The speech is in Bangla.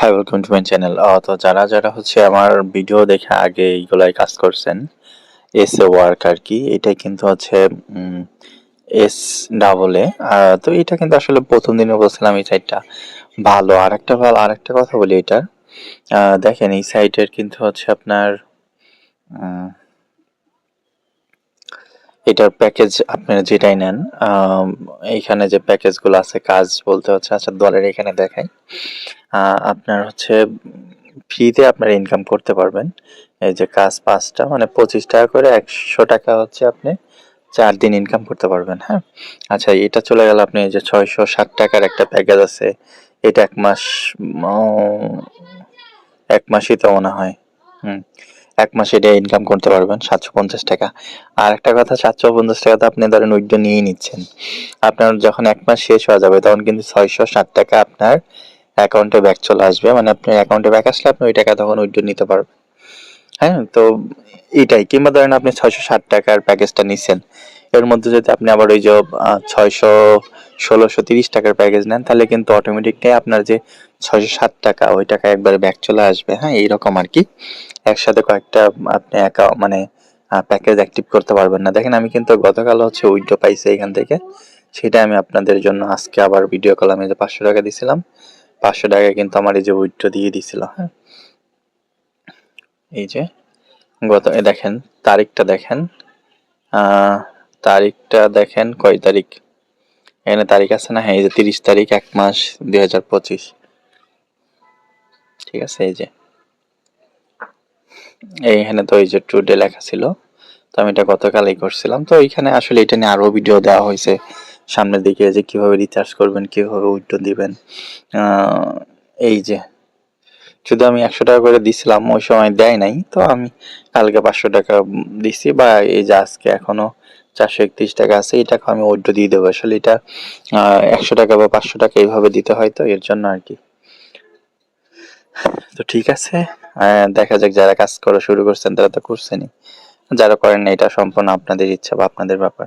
Hi welcome to my channel তো যারা যারা হচ্ছে আমার ভিডিও দেখে আগে এইগুলাই কাজ করছেন এস এ ওয়ার্ক আর কি এটা কিন্তু হচ্ছে এস ডাবল এ তো এটা কিন্তু আসলে প্রথম দিনে বলছিলাম এই সাইটটা ভালো। আর একটা ভালো আর একটা কথা বলি এটার। আহ, দেখেন এই সাইটের কিন্তু হচ্ছে আপনার উম, এটার প্যাকেজ আপনারা যেটাই নেন এইখানে যে প্যাকেজগুলো আছে, কাজ বলতে হচ্ছে আচ্ছা দলের এখানে দেখাই। আপনার হচ্ছে ফ্রিতে আপনারা ইনকাম করতে পারবেন। এই যে কাজ পাঁচটা মানে পঁচিশ টাকা করে একশো টাকা হচ্ছে আপনি চার দিন ইনকাম করতে পারবেন হ্যাঁ? আচ্ছা এটা চলে গেল আপনি যে ছয়শো ষাট টাকার একটা প্যাকেজ আছে। এটা এক মাস এক মাসই তো মনে হয়, হুম। এক মাসে এটা ইনকাম করতে পারবেন, সাতশো পঞ্চাশ টাকা। আর একটা কথা, সাতশো পঞ্চাশ টাকা তো আপনি ধরেন উইড্রো নিয়েই নিচ্ছেন। আপনার যখন এক মাস শেষ হয়ে যাবে, তখন কিন্তু ছয়শো ষাট টাকা আপনার অ্যাকাউন্টে ব্যাক চলে আসবে। মানে আপনার অ্যাকাউন্টে ব্যাক আসলে আপনি ওই টাকা তখন উইড্রো নিতে পারবেন। হ্যাঁ তো এটাই। কিংবা ধরেন আপনি ছয়শো ষাট টাকার প্যাকেজটা নিচ্ছেন এর মধ্যে যদি আপনি আবার ওই যে ছয়শো, ষোলোশো তিরিশ টাকার প্যাকেজ নেন, তাহলে কিন্তু অটোমেটিকলি আপনার যে ছয়শো ষাট টাকা, ওই টাকা একবারে ব্যাক চলে আসবে। হ্যাঁ এইরকম আর কি। একসাথে কয়েকটা আপনি একা মানে প্যাকেজ অ্যাক্টিভ করতে পারবেন না। দেখেন, আমি কিন্তু গতকাল হচ্ছে উইড্রো পাইছি এখান থেকে। সেটা আমি আপনাদের জন্য আজকে আবার ভিডিও কলামে যে পাঁচশো টাকা দিছিলাম, পাঁচশো টাকা কিন্তু আমার এই যে উইড্রো দিয়ে দিছিল হ্যাঁ। এই যে, গত দেখেন, তারিখটা দেখেন তারিখটা দেখেন কয় তারিখ? এখানে তারিখ আছে না? হ্যাঁ এই যে তিরিশ তারিখ, এক মাস, দুই হাজার পঁচিশ। ঠিক আছে, এই যে। এইখানে তো এই যে টুডে লেখা ছিল, তো আমি এটা গতকালই করছিলাম। তো এইখানে আসলে এটা নিয়ে আরও ভিডিও দেওয়া হয়েছে সামনের দিকে, যে কীভাবে রিচার্জ করবেন, কীভাবে উইড্রো দিবেন। এই যে শুধু আমি একশো টাকা করে দিছিলাম, ওই সময় দেয় নাই, তো আমি কালকে পাঁচশো টাকা দিছি, বা এই যে আজকে এখনও চারশো একত্রিশ টাকা আছে এই টাকা আমি উইড্রো দিয়ে দেবো। আসলে এটা একশো টাকা বা পাঁচশো টাকা এইভাবে দিতে হয়, তো এর জন্য আর কি। তো ঠিক আছে দেখা যাক যারা কাজ করা শুরু করছেন, তারা তো করছেনই। যারা করেন না এটা সম্পূর্ণ আপনাদের ইচ্ছা বা আপনাদের ব্যাপার।